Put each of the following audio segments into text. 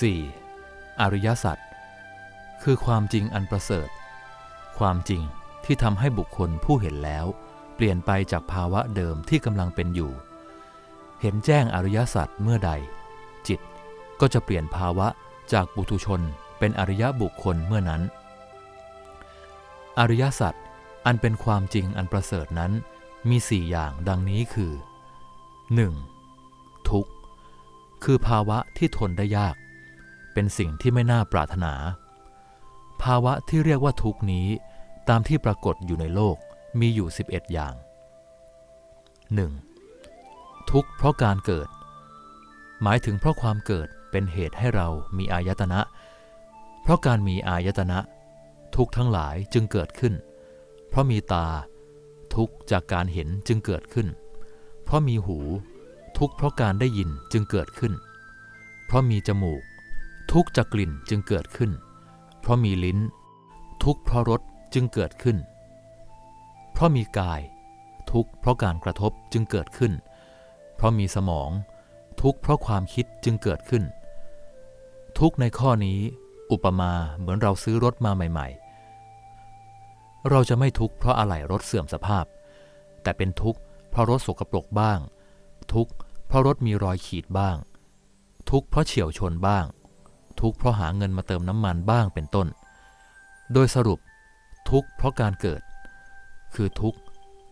4. อริยสัจคือความจริงอันประเสริฐ ความจริงที่ทำให้บุคคลผู้เห็นแล้ว เปลี่ยนไปจากภาวะเดิมที่กำลังเป็นอยู่ เห็นแจ้งอริยสัจเมื่อใด จิตก็จะเปลี่ยนภาวะจากบุตุชนเป็นอริยบุคคลเมื่อนั้น อริยสัจอันเป็นความจริงอันประเสริฐนั้นมีสี่อย่างดังนี้คือ 1. ทุกข์ คือภาวะที่ทนได้ยาก เป็นสิ่งที่ไม่น่าปรารถนา ภาวะที่เรียกว่าทุกนี้ตามที่ปรากฏอยู่ในโลกมีอยู่ 11 อย่าง 1. ทุกเพราะการเกิด หมายถึงเพราะความเกิดเป็นเหตุให้เรามีอายตนะ เพราะการมีอายตนะ ทุกทั้งหลายจึงเกิดขึ้น เพราะมีตา ทุกจากการเห็นจึงเกิดขึ้น เพราะมีหู ทุกเพราะการได้ยินจึงเกิดขึ้น เพราะมีจมูก ทุกจากกลิ่นจึงเกิดขึ้น เพราะมีลิ้น ทุกเพราะรสจึงเกิดขึ้น เพราะมีกาย ทุกเพราะการกระทบจึงเกิดขึ้น เพราะมีสมอง ทุกเพราะความคิดจึงเกิดขึ้น ทุกในข้อนี้อุปมาเหมือนเราซื้อรถมาใหม่ ๆ เราจะไม่ทุกข์เพราะอะไหล่รถเสื่อมสภาพ แต่เป็นทุกข์เพราะรถสกปรกบ้าง ทุกข์เพราะรถมีรอยขีดบ้าง ทุกข์เพราะเฉียวชนบ้าง ทุกข์เพราะหาเงินมาเติมน้ำมันบ้างเป็นต้น โดยสรุป ทุกข์เพราะการเกิด คือทุกข์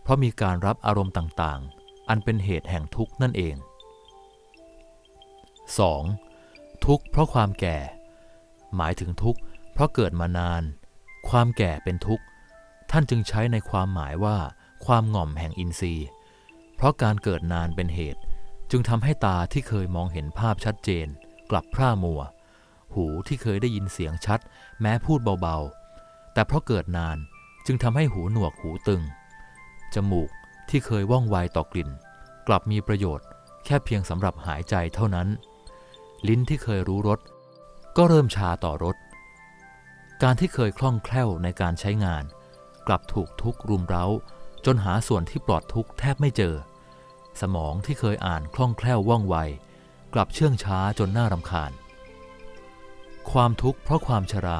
เพราะมีการรับอารมณ์ต่างๆ อันเป็นเหตุแห่งทุกข์นั่นเอง 2. ทุกข์เพราะความแก่ หมายถึงทุกข์เพราะเกิดมานาน ความแก่เป็นทุกข์ ท่านจึงใช้ในความหมายว่า ความง่อมแห่งอินทรีย์ เพราะการเกิดนานเป็นเหตุ จึงทำให้ตาที่เคยมองเห็นภาพชัดเจน กลับพร่ามัว หูที่เคยได้ยินเสียงชัด แม้พูดเบาๆ แต่เพราะเกิดนานจึงทำให้หูหนวกหูตึง จมูกที่เคยว่องไวต่อกลิ่น กลับมีประโยชน์ แค่เพียงสำหรับหายใจเท่านั้น ลิ้นที่เคยรู้รสก็เริ่มชาต่อรสการที่เคยคล่องแคล่วในการใช้งาน กลับถูกทุกรุมเร้า จนหาส่วนที่ปลอดทุกแทบไม่เจอ สมองที่เคยอ่านคล่องแคล่วว่องไว กลับเชื่องช้าจนน่ารำคาญ ความทุกข์เพราะความชรา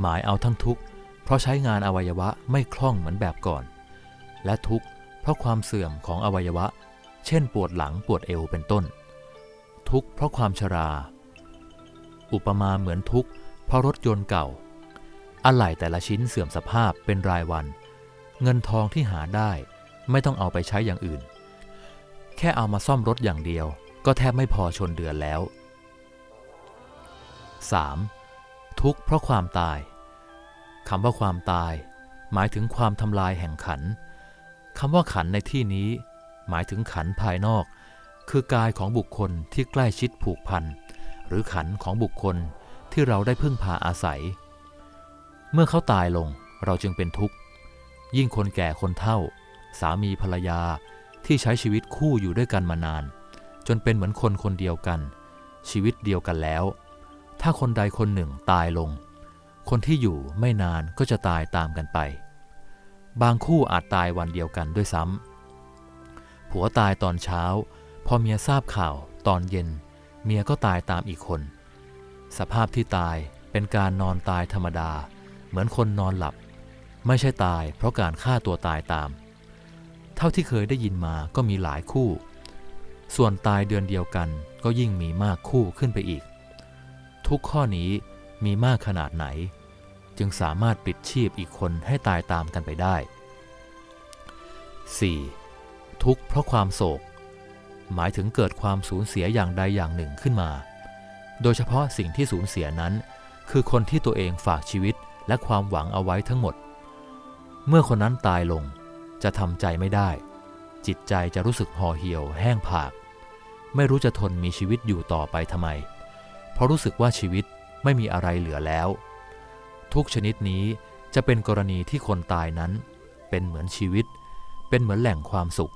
หมายเอาทั้งทุกข์เพราะใช้งานอวัยวะไม่คล่องเหมือนแบบก่อน และทุกข์เพราะความเสื่อมของอวัยวะ เช่นปวดหลังปวดเอวเป็นต้น ทุกข์เพราะความชรา อุปมาเหมือนทุกข์เพราะรถยนต์เก่า อะไหล่แต่ละชิ้นเสื่อมสภาพเป็นรายวัน เงินทองที่หาได้ไม่ต้องเอาไปใช้อย่างอื่น แค่เอามาซ่อมรถอย่างเดียว ก็แทบไม่พอชนเดือนแล้ว 3. ทุกข์เพราะความตายคำว่าความตาย หมายถึงความทำลายแห่งขันคำว่าขันในที่นี้ หมายถึงขันภายนอก คือกายของบุคคลที่ใกล้ชิดผูกพัน หรือขันของบุคคลที่เราได้พึ่งพาอาศัย เมื่อเขาตายลงเราจึงเป็นทุกข์ ยิ่งคนแก่คนเฒ่า สามีภรรยาที่ใช้ชีวิตคู่อยู่ด้วยกันมานาน จนเป็นเหมือนคนคนเดียวกัน ชีวิตเดียวกันแล้ว ถ้าคนใดคนหนึ่งตายลง คนที่อยู่ไม่นานก็จะตายตามกันไป บางคู่อาจตายวันเดียวกันด้วยซ้ำผัวตายตอนเช้า พอเมียทราบข่าวตอนเย็น เมียก็ตายตามอีกคน สภาพที่ตายเป็นการนอนตายธรรมดา เหมือนคนนอนหลับ ไม่ใช่ตายเพราะการฆ่าตัวตายตาม เท่าที่เคยได้ยินมาก็มีหลายคู่ ส่วนตายเดือนเดียวกันก็ยิ่งมีมากคู่ขึ้นไปอีก ทุกข้อนี้มีมากขนาดไหน จึงสามารถปิดชีพอีกคนให้ตายตามกันไปได้ 4. ทุกข์เพราะความโศก หมายถึงเกิดความสูญเสียอย่างใดอย่างหนึ่งขึ้นมา โดยเฉพาะสิ่งที่สูญเสียนั้น คือคนที่ตัวเองฝากชีวิตและความหวังเอาไว้ทั้งหมด เมื่อคนนั้นตายลงจะทำใจไม่ได้ จิตใจจะรู้สึกห่อเหี่ยวแห้งผาก ไม่รู้จะทนมีชีวิตอยู่ต่อไปทำไม เพราะรู้สึกว่าชีวิตไม่มีอะไรเหลือแล้ว ทุกชนิดนี้จะเป็นกรณีที่คนตายนั้น เป็นเหมือนชีวิต เป็นเหมือนแหล่งความสุข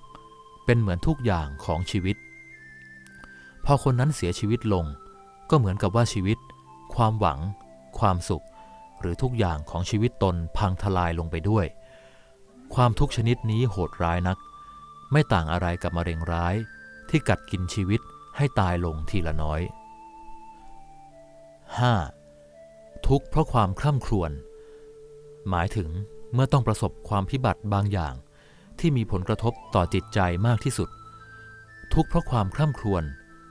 เป็นเหมือนทุกอย่างของชีวิต พอคนนั้นเสียชีวิตลง ก็เหมือนกับว่าชีวิต ความหวัง ความสุข หรือทุกอย่างของชีวิตตนพังทลายลงไปด้วย ความทุกชนิดนี้โหดร้ายนัก ไม่ต่างอะไรกับมะเร็งร้ายที่กัดกินชีวิตให้ตายลงทีละน้อย 5. ทุกข์เพราะความคร่ำครวญ หมายถึงเมื่อต้องประสบความพิบัติบางอย่างที่มีผลกระทบต่อจิตใจมากที่สุด ทุกข์เพราะความคร่ำครวญ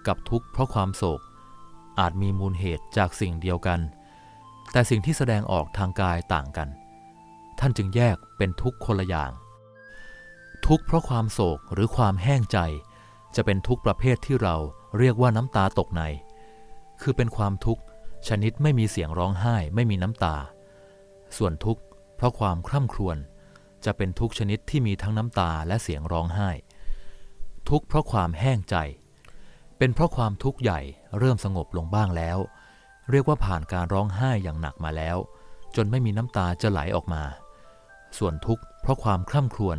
กับทุกข์เพราะความโศก อาจมีมูลเหตุจากสิ่งเดียวกัน แต่สิ่งที่แสดงออกทางกายต่างกัน ท่านจึงแยกเป็นทุกข์คนละอย่าง ทุกข์เพราะความโศกหรือความแห้งใจ จะเป็นทุกข์ประเภทที่เราเรียกว่าน้ำตาตกใน คือเป็นความทุกข์ ชนิดไม่มีเสียงร้องไห้ไม่มีน้ำตา ส่วนทุกข์เพราะความคร่ำครวญจะเป็นทุกข์ชนิดที่มีทั้งน้ำตาและเสียงร้องไห้ ทุกข์เพราะความแห้งใจ เป็นเพราะความทุกข์ใหญ่เริ่มสงบลงบ้างแล้ว เรียกว่าผ่านการร้องไห้อย่างหนักมาแล้ว จนไม่มีน้ำตาจะไหลออกมา ส่วนทุกข์เพราะความคร่ำครวญ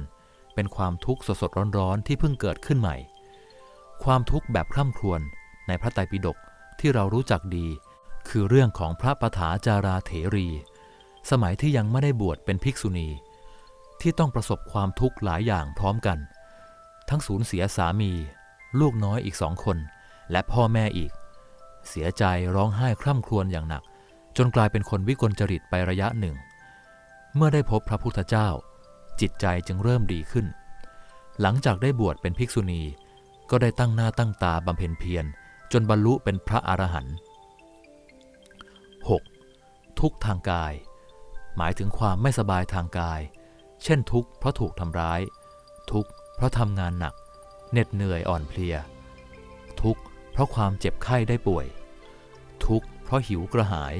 เป็นความทุกข์สดๆร้อนๆที่เพิ่งเกิดขึ้นใหม่ ความทุกข์แบบคร่ำครวญในพระไตรปิฎกที่เรารู้จักดี คือเรื่องของพระปฐาจาราเถรี สมัยที่ยังไม่ได้บวชเป็นภิกษุณี ที่ต้องประสบความทุกข์หลายอย่างพร้อมกัน ทั้งสูญเสียสามี ลูกน้อยอีกสองคน และพ่อแม่อีก เสียใจร้องไห้คร่ำครวญอย่างหนัก จนกลายเป็นคนวิกลจริตไประยะหนึ่ง เมื่อได้พบพระพุทธเจ้า จิตใจจึงเริ่มดีขึ้น หลังจากได้บวชเป็นภิกษุณีก็ได้ตั้งหน้าตั้งตาบำเพ็ญเพียรจนบรรลุเป็นพระอรหันต์ 6. ทุกทางกาย หมายถึงความไม่สบายทางกาย เช่นทุกข์เพราะถูกทำร้าย ทุกข์เพราะทำงานหนัก เหน็ดเหนื่อยอ่อนเพลีย ทุกข์เพราะความเจ็บไข้ได้ป่วย ทุกข์เพราะหิวกระหาย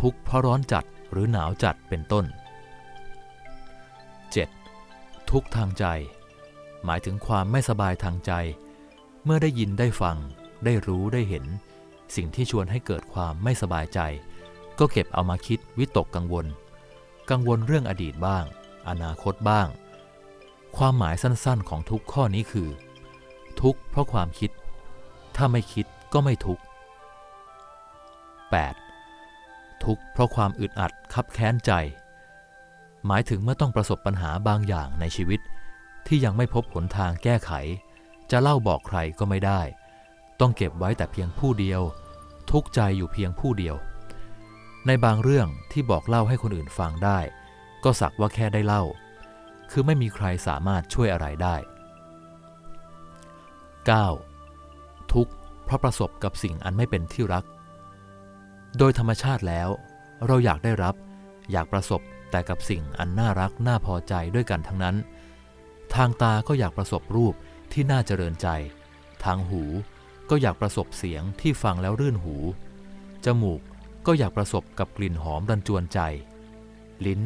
ทุกข์เพราะร้อนจัดหรือหนาวจัดเป็นต้น 7. ทุกทางใจ หมายถึงความไม่สบายทางใจ เมื่อได้ยินได้ฟัง ได้รู้ได้เห็น สิ่งที่ชวนให้เกิดความไม่สบายใจ ก็เก็บเอามาคิดวิตกกังวล กังวลเรื่องอดีตบ้าง อนาคตบ้าง ความหมายสั้นๆของทุกข้อนี้คือ ทุกเพราะความคิด ถ้าไม่คิดก็ไม่ทุก 8. ทุกเพราะความอึดอัดคับแค้นใจ หมายถึงเมื่อต้องประสบปัญหาบางอย่างในชีวิต ที่ยังไม่พบหนทางแก้ไข จะเล่าบอกใครก็ไม่ได้ ต้องเก็บไว้แต่เพียงผู้เดียว ทุกข์ใจอยู่เพียงผู้เดียว ในบางเรื่องที่บอกเล่าให้คนอื่นฟังได้ ก็สักว่าแค่ได้เล่า คือไม่มีใครสามารถช่วยอะไรได้ 9. ทุกข์เพราะประสบกับสิ่งอันไม่เป็นที่รัก โดยธรรมชาติแล้ว เราอยากได้รับ อยากประสบแต่กับสิ่งอันน่ารักน่าพอใจด้วยกันทั้งนั้น ทางตาก็อยากประสบรูปที่น่าเจริญใจ ทางหู ก็อยากประสบเสียงที่ฟังแล้วรื่นหู จมูกก็อยากประสบกับกลิ่นหอมรันจวนใจ ลิ้น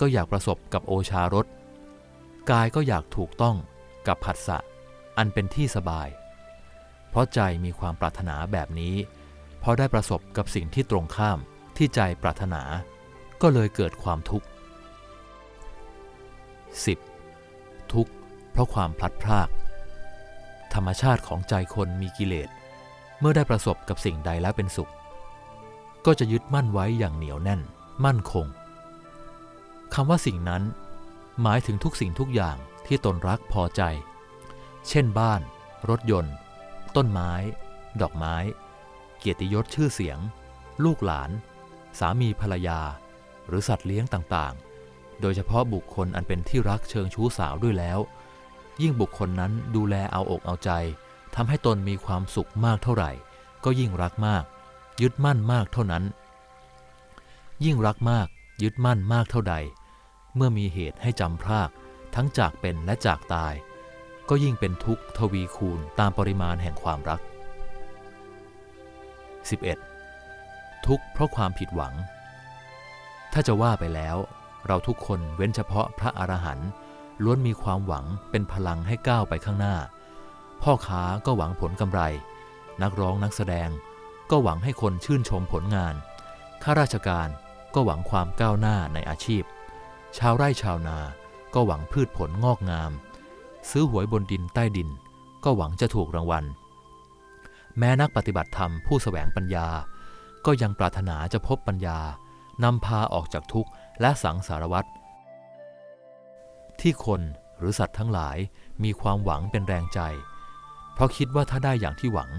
ก็อยากประสบกับโอชารส กายก็อยากถูกต้องกับผัสสะอันเป็นที่สบาย เพราะใจมีความปรารถนาแบบนี้พอได้ประสบกับสิ่งที่ตรงข้ามที่ใจปรารถนา ก็เลยเกิดความทุกข์ 10. ทุกข์เพราะความพลัดพราก รรมชาติของใจคนมีกิเลส เมื่อได้ประสบกับสิ่งใดแล้วเป็นสุข ก็จะยึดมั่นไว้อย่างเหนียวแน่น มั่นคงคำว่าสิ่งนั้น หมายถึงทุกสิ่งทุกอย่างที่ตนรักพอใจ เช่นบ้าน รถยนต์ ต้นไม้ ดอกไม้ เกียรติยศชื่อเสียง ลูกหลาน สามีภรรยา หรือสัตว์เลี้ยงต่างๆ โดยเฉพาะบุคคลอันเป็นที่รักเชิงชู้สาวด้วยแล้ว ยิ่งบุคคลนั้นดูแลเอาอกเอาใจทำให้ตนมีความสุขมากเท่าไหร่ ก็ยิ่งรักมาก ยึดมั่นมากเท่านั้น ยิ่งรักมาก ยึดมั่นมากเท่าใด เมื่อมีเหตุให้จำพรากทั้งจากเป็นและจากตาย ก็ยิ่งเป็นทุกข์ทวีคูณตามปริมาณแห่งความรัก 11. ทุกข์เพราะความผิดหวัง ถ้าจะว่าไปแล้ว เราทุกคนเว้นเฉพาะพระอรหันต์ ล้วนมีความหวังเป็นพลังให้ก้าวไปข้างหน้า พ่อค้าก็หวังผลกำไร นักร้องนักแสดง ก็หวังให้คนชื่นชมผลงาน ข้าราชการก็หวังความก้าวหน้าในอาชีพ ชาวไร่ชาวนา ก็หวังพืชผลงอกงาม ซื้อหวยบนดินใต้ดิน ก็หวังจะถูกรางวัล แม้นักปฏิบัติธรรมผู้สแสวงปัญญา ก็ยังปรารถนาจะพบปัญญานำพาออกจากทุกข์และสังสารวัฏ ที่คนหรือสัตว์ทั้งหลายมีความหวังเป็นแรงใจ เพราะคิดว่าถ้าได้อย่างที่หวัง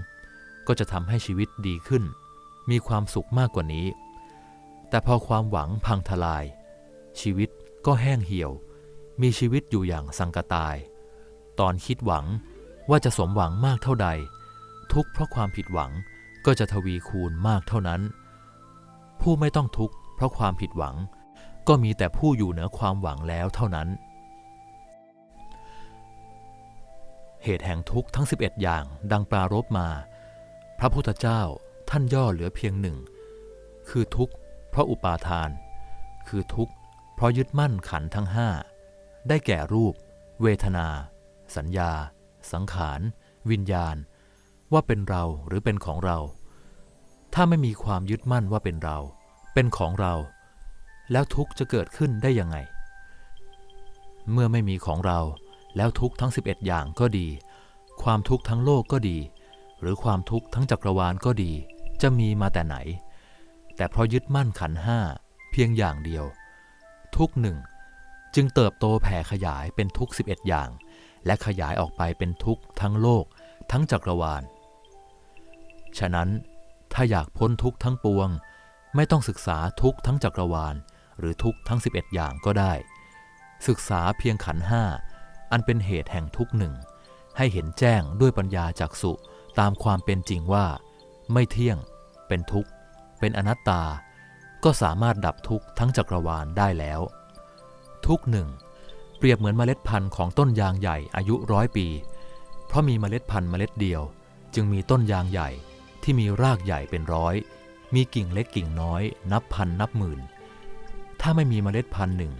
ก็จะทำให้ชีวิตดีขึ้น มีความสุขมากกว่านี้ แต่พอความหวังพังทลาย ชีวิตก็แห้งเหี่ยว มีชีวิตอยู่อย่างสังกตาย ตอนคิดหวังว่าจะสมหวังมากเท่าใด ทุกเพราะความผิดหวังก็จะทวีคูณมากเท่านั้น ผู้ไม่ต้องทุกข์เพราะความผิดหวัง ก็มีแต่ผู้อยู่เหนือความหวังแล้วเท่านั้น เหตุแห่งทุกข์ทั้ง 11 อย่างดังปรารบมา พระพุทธเจ้าท่านย่อเหลือเพียงหนึ่ง คือทุกข์เพราะอุปาทาน คือทุกข์เพราะยึดมั่นขันทั้งห้าได้แก่รูป เวทนา สัญญา สังขาร วิญญาณ ว่าเป็นเราหรือเป็นของเรา ถ้าไม่มีความยึดมั่นว่าเป็นเรา เป็นของเรา แล้วทุกข์จะเกิดขึ้นได้ยังไง เมื่อไม่มีของเรา แล้วทุกทั้ง 11 อย่างก็ดี ความทุกข์ทั้งโลกก็ดี หรือความทุกข์ทั้งจักรวาลก็ดี จะมีมาแต่ไหน แต่เพราะยึดมั่นขันห้าเพียงอย่างเดียว ทุกหนึ่งจึงเติบโตแผ่ขยายเป็นทุก 11 อย่าง และขยายออกไปเป็นทุกทั้งโลก ทั้งจักรวาล ฉะนั้นถ้าอยากพ้นทุกทั้งปวง ไม่ต้องศึกษาทุกทั้งจักรวาล หรือทุกทั้ง 11 อย่างก็ได้ ศึกษาเพียงขันห้า อันเป็นเหตุแห่งทุกหนึ่ง ให้เห็นแจ้งด้วยปัญญาจักสุตามความเป็นจริงว่า ไม่เที่ยง เป็นทุกข์ เป็นอนัตตา ก็สามารถดับทุกข์ทั้งจักรวาลได้แล้ว ทุกหนึ่ง เปรียบเหมือนเมล็ดพันธุ์ของต้นยางใหญ่อายุร้อยปี เพราะมีเมล็ดพันธุ์เมล็ดเดียว จึงมีต้นยางใหญ่ที่มีรากใหญ่เป็นร้อย มีกิ่งเล็กกิ่งน้อย นับพันนับหมื่น ถ้าไม่มีเมล็ดพันธุ์หนึ่ง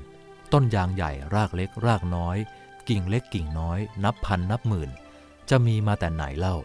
ต้นยางใหญ่รากเล็กรากน้อย กิ่งเล็กกิ่งน้อย นับพันนับหมื่น จะมีมาแต่ไหนเล่า